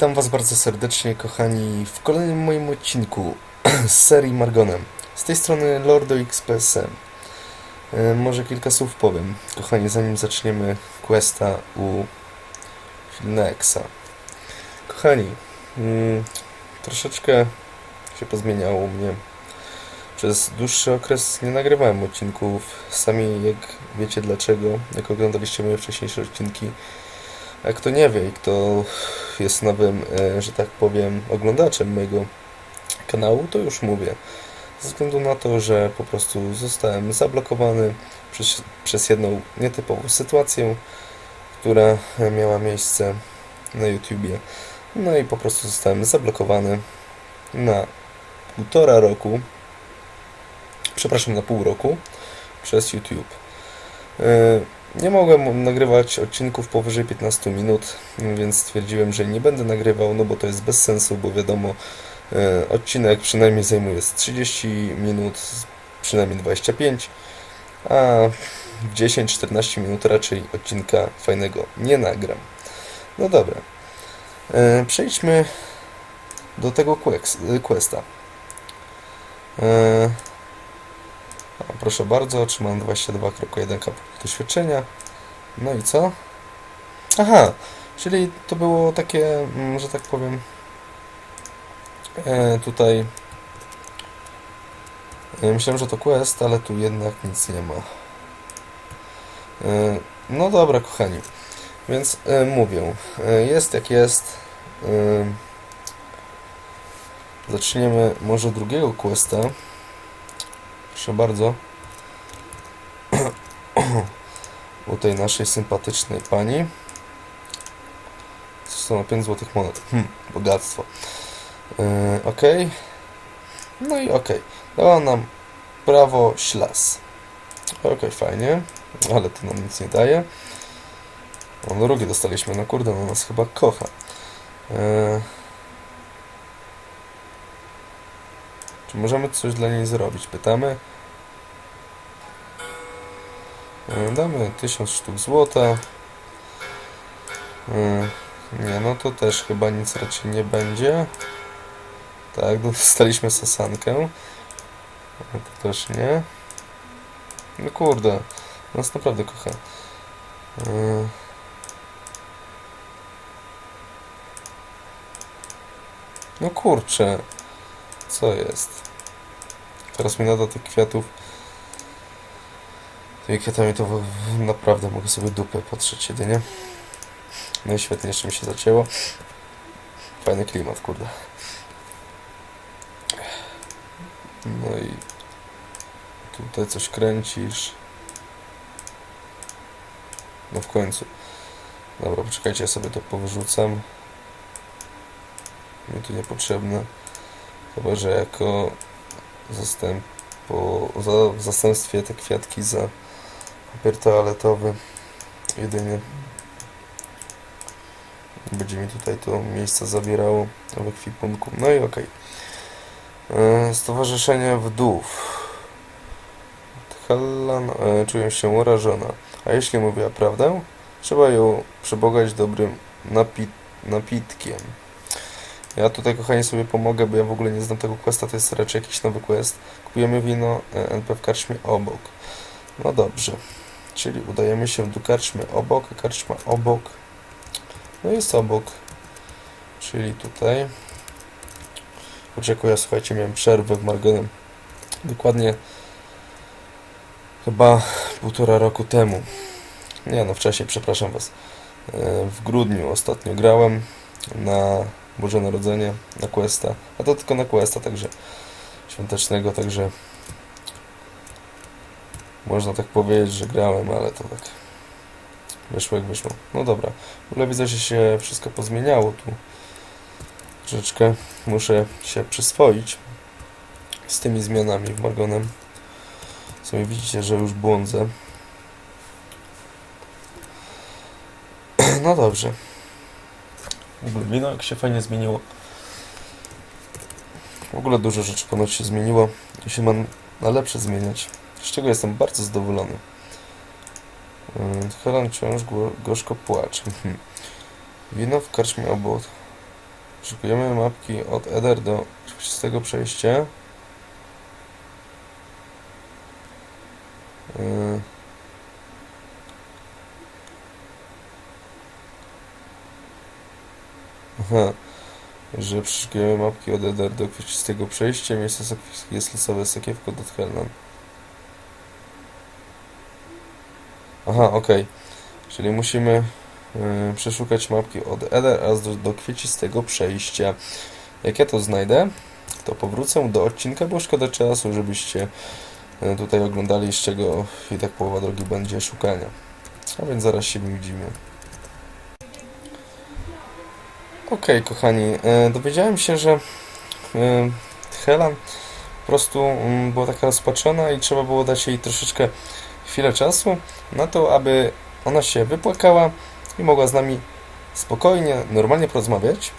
Witam Was bardzo serdecznie, kochani, w kolejnym moim odcinku z serii Margonem. Z tej strony Lordo XPSM. E, Może kilka słów powiem, kochani, zanim zaczniemy questa u Filnexa. Kochani, mm, troszeczkę się pozmieniało u mnie. Przez dłuższy okres nie nagrywałem odcinków. Sami jak wiecie dlaczego, jak oglądaliście moje wcześniejsze odcinki. A kto nie wie kto jest nowym, e, że tak powiem, oglądaczem mojego kanału, to już mówię. Ze względu na to, że po prostu zostałem zablokowany przez, przez jedną nietypową sytuację, która miała miejsce na YouTubie. No i po prostu zostałem zablokowany na półtora roku, przepraszam, na pół roku przez YouTube. E, Nie mogłem nagrywać odcinków powyżej 15 minut, więc stwierdziłem, że nie będę nagrywał, no bo to jest bez sensu, bo wiadomo, e, odcinek przynajmniej zajmuje z 30 minut, przynajmniej 25, a w 10-14 minut raczej odcinka fajnego nie nagram. No dobra, E, przejdźmy do tego queks- questa. Proszę bardzo, otrzymałem 22.1 kap doświadczenia. No i co? Aha, czyli to było takie, mm, że tak powiem, e, tutaj e, myślałem, że to quest, ale tu jednak nic nie ma. E, no dobra, kochani, więc mówię, jest jak jest. Zaczniemy może drugiego questa. Proszę bardzo. U tej naszej sympatycznej pani. Zresztą na 5 złotych monet. Hm, bogactwo. Yy, ok. No i ok. Dała nam prawo ślas. Ok, fajnie. Ale to nam nic nie daje. O, drugie dostaliśmy. No kurde, no nas chyba kocha. Yy. Czy możemy coś dla niej zrobić? Pytamy. E, Damy 1000 sztuk złota. E, Nie, no to też chyba nic raczej nie będzie. Tak, dostaliśmy sasankę. E, To też nie. No kurde, nas naprawdę kocha. No kurczę, co jest? Teraz mi nada tych kwiatów. Kwiatami to naprawdę mogę sobie dupę patrzeć jedynie. No i świetnie, jeszcze mi się zacięło. Fajny klimat, kurde. No i tutaj coś kręcisz. No w końcu. Dobra, poczekajcie, ja sobie to powyrzucam. Mi tu niepotrzebne. Chyba, że jako zastęp, po, za, w zastępstwie te kwiatki za papier toaletowy jedynie będzie mi tutaj to miejsce zabierało w ekwipunku. No i okej. E, Stowarzyszenie Wdów. Hellan e, czuję się urażona. A jeśli mówiła prawdę, trzeba ją przebogać dobrym napi napitkiem. Ja tutaj, kochani, sobie pomogę, bo ja w ogóle nie znam tego questa, to jest raczej jakiś nowy quest. Kupujemy wino e, NP w karczmie obok. No dobrze. Czyli udajemy się do karczmy obok, a karczma obok. No jest obok. Czyli tutaj. Oczekuję, słuchajcie, miałem przerwę w Margonem. Dokładnie chyba półtora roku temu. Nie no, wcześniej, przepraszam Was. E, W grudniu ostatnio grałem na Boże Narodzenie, na Questa. A to tylko na Questa, także świątecznego, także można tak powiedzieć, że grałem, ale to tak wyszło jak wyszło. No dobra, w ogóle widzę, że się wszystko pozmieniało tu. Troszeczkę muszę się przyswoić z tymi zmianami w Margonem. Sami widzicie, że już błądzę. No dobrze. W ogóle wino jak się fajnie zmieniło. W ogóle dużo rzeczy ponoć się zmieniło i się ma na lepsze zmieniać. Z czego jestem bardzo zadowolony. Helen wciąż gło- gorzko płacze. Mhm. Wino w karczmie obok Szukujemy mapki od Eder do czystego przejścia. Yy. Aha, że przeszukujemy mapki od Eder do kwiecistego przejścia. Miejsce jest losowe sakiewko do Thelnan. Aha, okej. Czyli musimy y, przeszukać mapki od Eder do, do kwiecistego przejścia. Jak ja to znajdę, to powrócę do odcinka, bo szkoda czasu, żebyście y, tutaj oglądali, z czego i tak połowa drogi będzie szukania. A więc zaraz się widzimy. Okej, kochani, y, dowiedziałem się, że y, Helan po prostu mm, była taka rozpaczona i trzeba było dać jej troszeczkę chwilę czasu na to, aby ona się wypłakała i mogła z nami spokojnie, normalnie porozmawiać.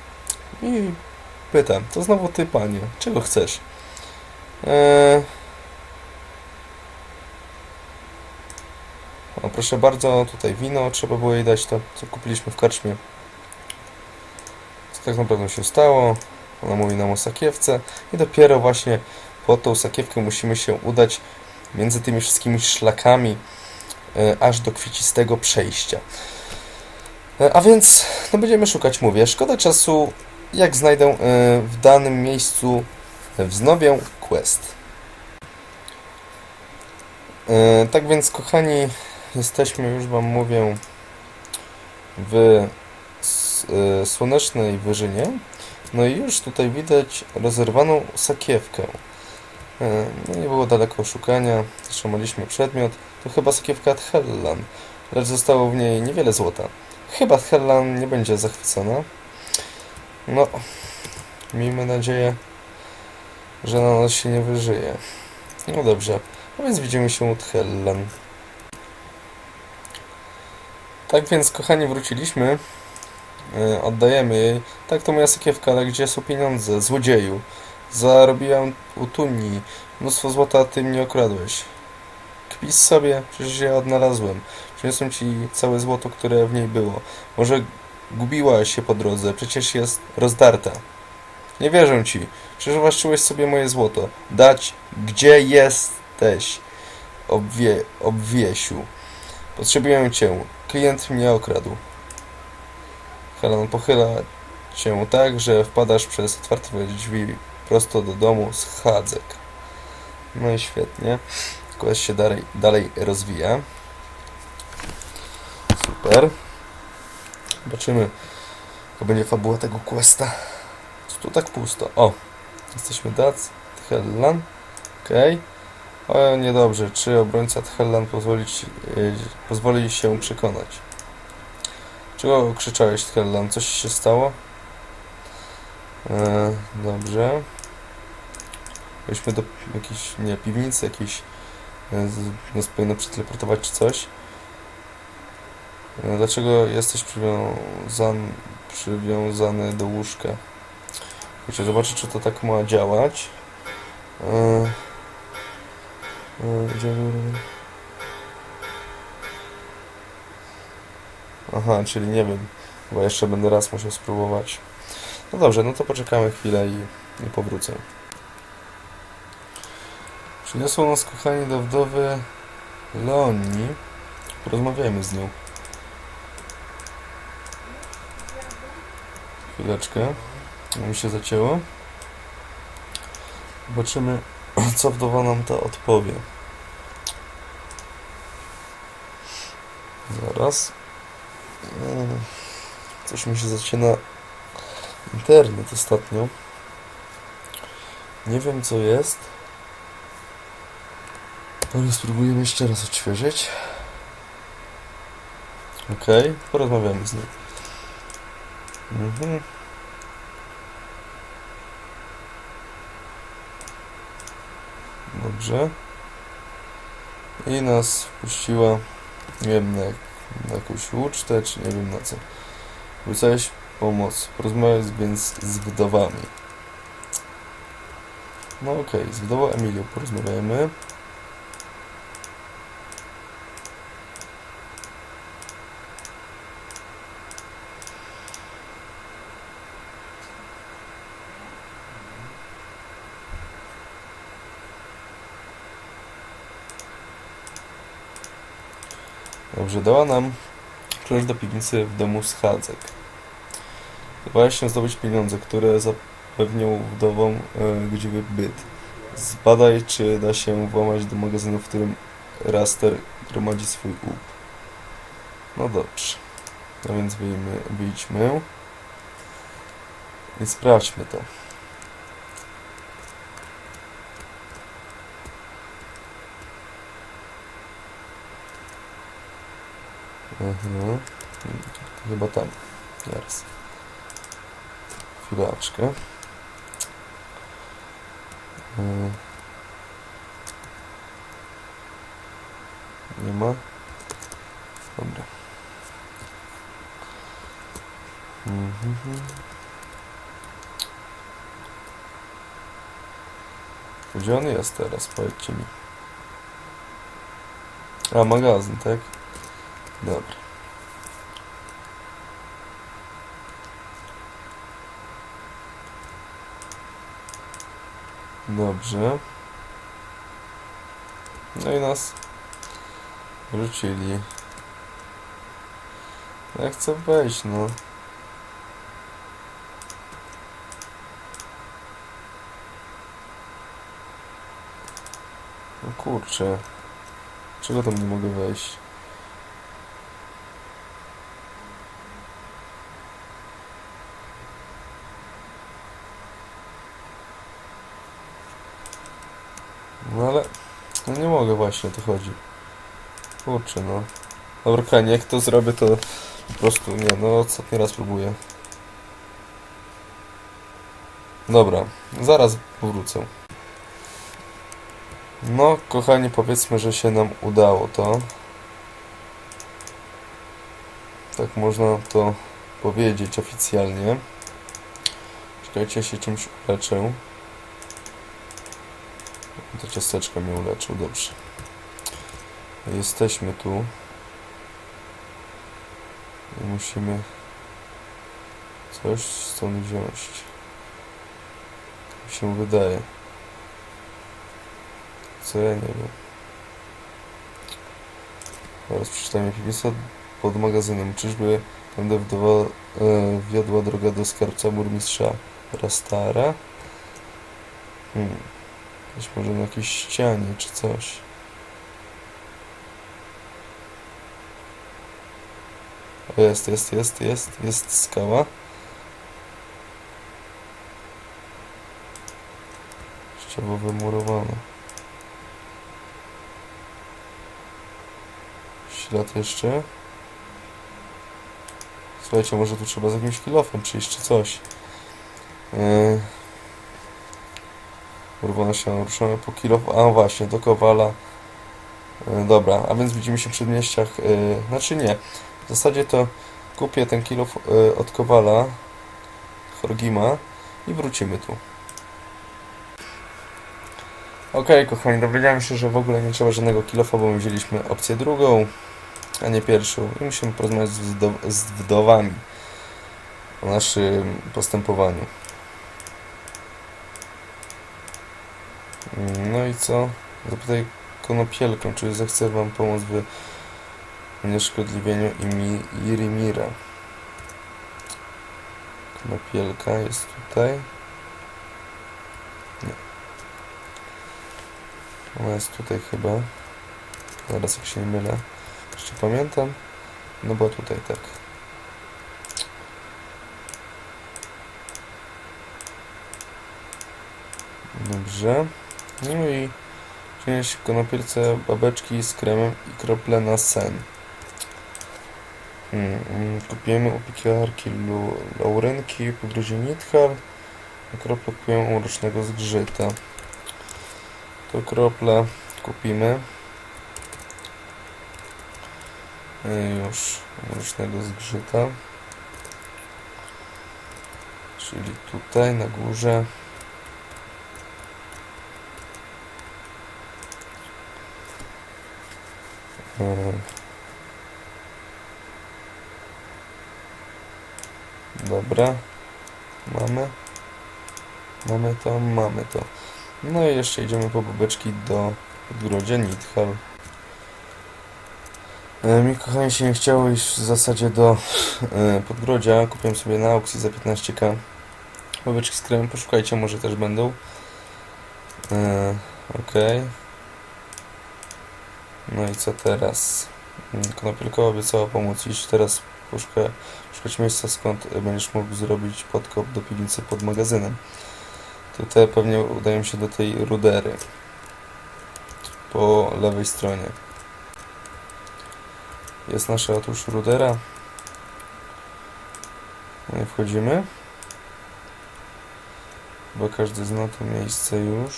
I pytam, to znowu ty, panie, czego chcesz? Eee... O, proszę bardzo, tutaj wino, trzeba było jej dać to, co kupiliśmy w karczmie. Co tak naprawdę się stało? Ona mówi nam o sakiewce i dopiero właśnie po tą sakiewkę musimy się udać między tymi wszystkimi szlakami e, aż do kwiecistego przejścia. E, A więc no będziemy szukać, mówię, szkoda czasu, jak znajdę e, w danym miejscu wznowię quest. Tak więc, kochani, jesteśmy już Wam mówię w słonecznej wyżynie. No i już tutaj widać rozerwaną sakiewkę. No nie było daleko szukania, zatrzymaliśmy przedmiot. To chyba sakiewka Thellan, lecz zostało w niej niewiele złota. Chyba Thellan nie będzie zachwycona. No, miejmy nadzieję, że na nas się nie wyżyje. No dobrze, a więc widzimy się u Thellan. Tak więc, kochani, wróciliśmy. E, Oddajemy jej. Tak, to moja sakiewka, ale gdzie są pieniądze? Złodzieju. Zarobiłam u Tuni. Mnóstwo złota, a ty mnie okradłeś. Kpisz sobie, przecież ja odnalazłem. Przyniosłem ci całe złoto, które w niej było. Może gubiłaś się po drodze, przecież jest rozdarta. Nie wierzę ci. Przywłaszczyłeś sobie moje złoto. Dać, gdzie jesteś? Obwie, obwiesiu. Potrzebuję cię. Klient mnie okradł. Helen pochyla cię tak, że wpadasz przez otwarte drzwi prosto do domu z chadzek. No i świetnie. Quest się dalej, dalej rozwija. Super. Zobaczymy, jaka będzie fabuła tego questa. Co tu tak pusto? O! Jesteśmy Dac, Thellan. Okej. O, niedobrze. Czy obrońca Thellan pozwoli, ci, y, pozwoli się przekonać? Czego krzyczałeś, Thellan? Coś się stało? E, dobrze. Wejdźmy do jakiejś, nie, piwnicy jakiejś. e, Nas powinno przeteleportować czy coś. E, Dlaczego jesteś przywiązany, przywiązany do łóżka? Chcę zobaczyć, czy to tak ma działać. E, Aha, czyli nie wiem. Chyba jeszcze będę raz musiał spróbować. No dobrze, no to poczekamy chwilę i, i powrócę. Przyniosło nas, kochani, do wdowy Leonii. Porozmawiajmy z nią. Chwileczkę. Mi się zacięło. Zobaczymy, co wdowa nam to odpowie. Zaraz. Mm, Coś mi się zaczyna internet ostatnio. Nie wiem co jest. Ale spróbujemy jeszcze raz odświeżyć. Okej, porozmawiamy z nim. Mhm. Dobrze. I nas wpuściła, nie wiem, na, na jakąś ucztę, czy nie wiem na co. Obiecałeś pomoc. Porozmawiać więc z wdowami. No okej, z wdową Emilią porozmawiajmy. Dobrze, dała nam klucz do piwnicy w domu schadzek. Wydaje się zdobyć pieniądze, które zapewnią wdowom e, godziwy byt. Zbadaj, czy da się włamać do magazynu, w którym Raster gromadzi swój łup. No dobrze. No więc wyjmy, wyjdźmy. I sprawdźmy to. Mhm. Chyba tam. Zaraz. Chwileczkę. Yy. Nie ma. Dobra. Mhm. Gdzie on jest teraz? Powiedzcie mi. A, magazyn, tak? Dobra. Dobrze. No i nas wrzucili. Ja chcę wejść, no. No kurczę. Czego tam nie mogę wejść? No ale... No nie mogę właśnie, o to chodzi. Kurczę, no. Dobra, kochani, jak to zrobię, to po prostu nie, no ostatni raz próbuję. Dobra, zaraz powrócę. No, kochani, powiedzmy, że się nam udało to. Tak można to powiedzieć oficjalnie. Czekajcie, się czymś uleczę. To ciasteczko mnie uleczył, dobrze. Jesteśmy tu. I musimy coś stąd wziąć. Mi się wydaje. Co ja nie wiem. Teraz przeczytajmy piwnica pod magazynem. Czyżby tędy wdowa, e, wiodła droga do skarbca burmistrza Rastara? Hmm. Być może na jakiejś ścianie czy coś. O, jest, jest, jest, jest, jest skała. Ścieżko wymurowane. Ślad jeszcze. Słuchajcie, może tu trzeba z jakimś kilofem przyjść czy coś. Yy. Urwana się ruszamy po kilof. A właśnie, do Kowala. Yy, dobra, a więc widzimy się w przedmieściach. Yy, znaczy nie. W zasadzie to kupię ten kilof yy, od Kowala. Horgima. I wrócimy tu. Okej, kochani, dowiedziałem się, że w ogóle nie trzeba żadnego kilofa, bo my wzięliśmy opcję drugą, a nie pierwszą. I musimy porozmawiać z, wdow- z wdowami o naszym postępowaniu. No i co? Zapytaj konopielkę, czy zechce wam pomóc w unieszkodliwieniu imi Irimira. Konopielka jest tutaj. Nie. Ona jest tutaj chyba. Zaraz jak się nie mylę. Jeszcze pamiętam. No bo tutaj tak. Dobrze. No i przynieść konopielce babeczki z kremem i krople na sen. Hmm, mm, Kupujemy u piekarki Lu- Laurynki, podróży Nithal. Krople kupują u rocznego zgrzyta. To krople kupimy. Y, Już rocznego zgrzyta. Czyli tutaj na górze. Dobra. Mamy. Mamy to, mamy to. No i jeszcze idziemy po babeczki do odgrodzia Nithal. E, Mi kochani się nie chciało iść w zasadzie do e, Podgrodzia. Kupiłem sobie na aukcji za 15k. Ławeczki z kremem, poszukajcie, może też będą. E, Okej. No i co teraz? Mm, Konopielka obiecała pomóc iść. Teraz poszuka, szukać miejsca, skąd będziesz mógł zrobić podkop do piwnicy pod magazynem. Tutaj pewnie udają się do tej rudery. Po lewej stronie. Jest nasza otóż rudera. No i wchodzimy. Bo każdy zna to miejsce już.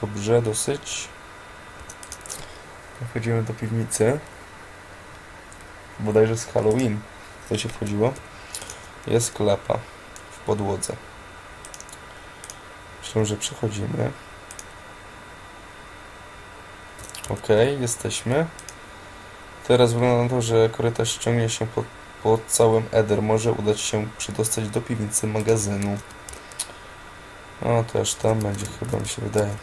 Dobrze, dosyć. Wchodzimy do piwnicy. Bodajże z Halloween. To się wchodziło. Jest klapa w podłodze. Myślę, że przechodzimy. Ok, jesteśmy. Teraz wygląda na to, że korytarz ciągnie się po, po całym Eder. Może udać się przedostać do piwnicy magazynu. O, to aż tam będzie chyba, mi się wydaje.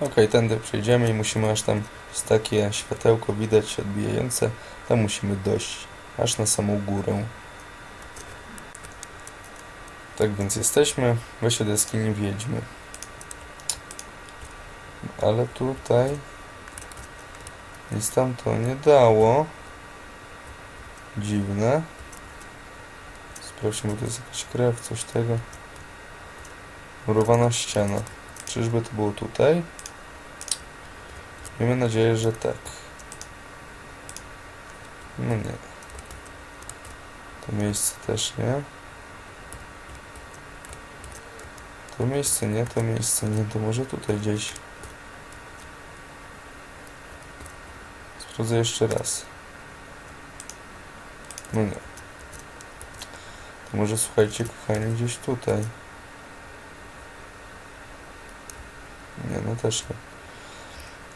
Ok, tędy przejdziemy i musimy aż tam jest takie światełko widać odbijające. Tam musimy dojść aż na samą górę. Tak więc jesteśmy. Wejście do jaskini wiedźmy. Ale tutaj nic tam to nie dało. Dziwne. Sprawdźmy, bo to jest jakaś krew, coś tego. Murowana ściana. Czyżby to było tutaj? Miejmy nadzieję, że tak. No nie. To miejsce też nie. To miejsce nie, to miejsce nie, to może tutaj gdzieś. Sprawdzę jeszcze raz. No nie. To może słuchajcie, kochani, gdzieś tutaj. Nie, no też nie.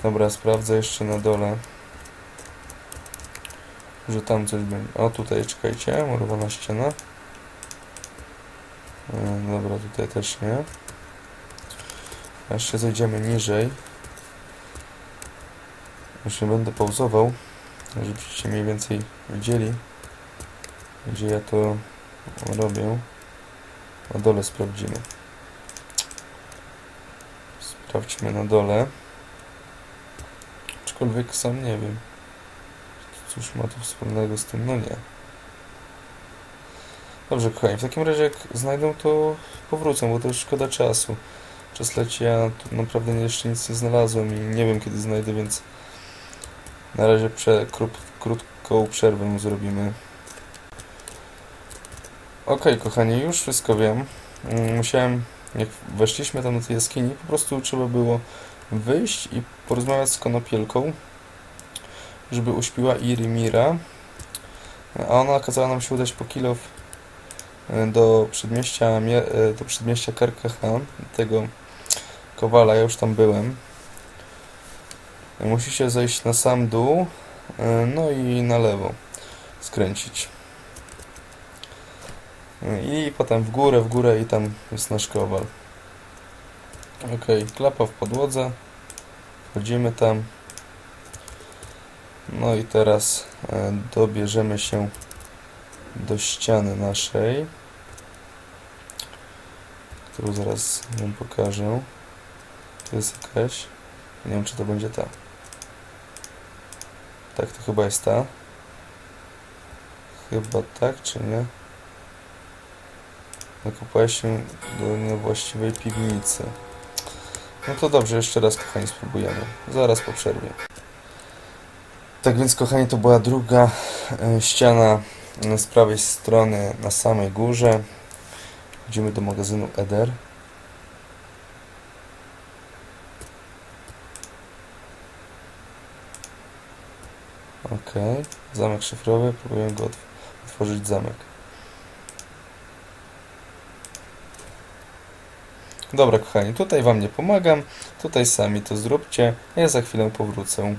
Dobra, sprawdzę jeszcze na dole. Że tam coś będzie. O, tutaj, czekajcie, murowana ściana. E, Dobra, tutaj też nie. Jeszcze zejdziemy niżej. Już nie będę pauzował, żebyście mniej więcej widzieli, gdzie ja to robię. Na dole sprawdzimy. Sprawdźmy na dole. Aczkolwiek sam nie wiem. Cóż ma to wspólnego z tym? No nie. Dobrze, kochani, w takim razie jak znajdę, to powrócę, bo to już szkoda czasu. Czas leci, ja tu naprawdę jeszcze nic nie znalazłem i nie wiem kiedy znajdę, więc na razie krót, krótką przerwę zrobimy. Okej, kochani, już wszystko wiem. Mm, Musiałem, jak weszliśmy tam do tej jaskini, po prostu trzeba było wyjść i porozmawiać z konopielką, żeby uśpiła Irimira. A ona kazała nam się udać po kilof e, do przedmieścia, Mie- e, do przedmieścia Karkahan, tego Kowala, ja już tam byłem. Musicie zejść na sam dół, e, no i na lewo skręcić. I potem w górę, w górę i tam jest nasz kowal. Ok, klapa w podłodze. Wchodzimy tam. No i teraz e, dobierzemy się do ściany naszej, którą zaraz wam pokażę. Tu jest jakaś. Nie wiem, czy to będzie ta. Tak, to chyba jest ta. Chyba tak, czy nie? Nakopałeś się do niewłaściwej piwnicy. No to dobrze, jeszcze raz, kochani, spróbujemy. Zaraz po przerwie. Tak więc, kochani, to była druga e, ściana e, z prawej strony na samej górze. Idziemy do magazynu Eder. Ok, zamek szyfrowy, próbuję go otw- otworzyć zamek. Dobra, kochani, tutaj Wam nie pomagam, tutaj sami to zróbcie, ja za chwilę powrócę.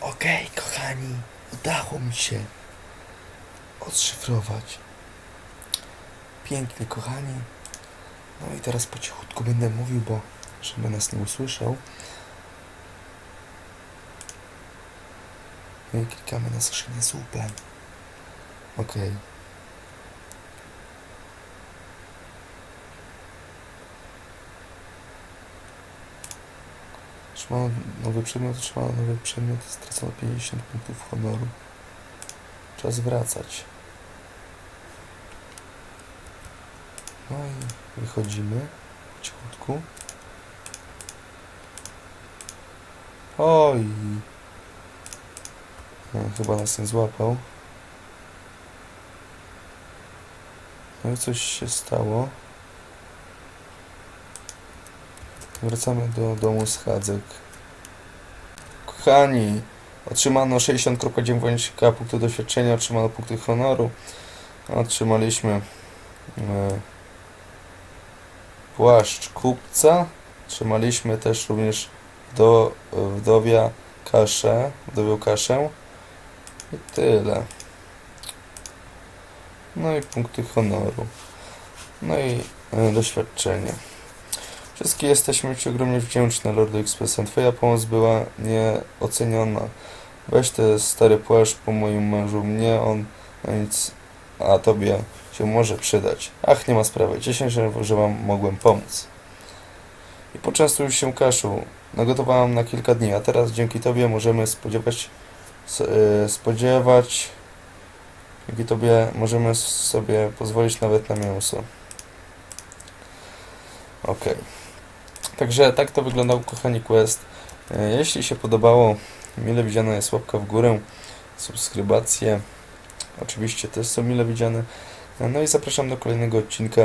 Okej, okay, kochani, udało mi się odszyfrować. Pięknie, kochani. No i teraz po cichutku będę mówił, bo żeby nas nie usłyszał. No I klikamy na skrzynię z. Okej. Okay. Otrzymano nowy przedmiot, otrzymano nowy przedmiot, stracono 50 punktów honoru. Czas wracać. No i wychodzimy cichutku. Oj. No, chyba nas nie złapał. No i coś się stało. Wracamy do domu schadzek. Kochani, otrzymano 60.9 punktu doświadczenia, otrzymano punkty honoru. Otrzymaliśmy e, płaszcz kupca. Otrzymaliśmy też również do wdowia kaszę, wdowią kaszę. I tyle. No i punkty honoru. No i e, doświadczenie. Wszystkie jesteśmy Ci ogromnie wdzięczne, Lordu Expressem. Twoja pomoc była nieoceniona. Weź ten stary płaszcz po moim mężu. Mnie on na nic, a Tobie się może przydać. Ach, nie ma sprawy. Cieszę się, że Wam mogłem pomóc. I poczęstuj się kaszą. Nagotowałam na kilka dni, a teraz dzięki Tobie możemy spodziewać e, spodziewać dzięki Tobie możemy sobie pozwolić nawet na mięso. Okej. Także tak to wyglądał, kochani, quest. E, Jeśli się podobało, mile widziana jest łapka w górę, subskrybacje. Oczywiście też są mile widziane. E, No i zapraszam do kolejnego odcinka.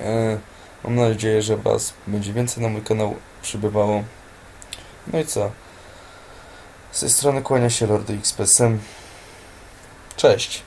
E, Mam nadzieję, że Was będzie więcej na mój kanał przybywało. No i co? Z tej strony kłania się Lordy XPSM. Cześć!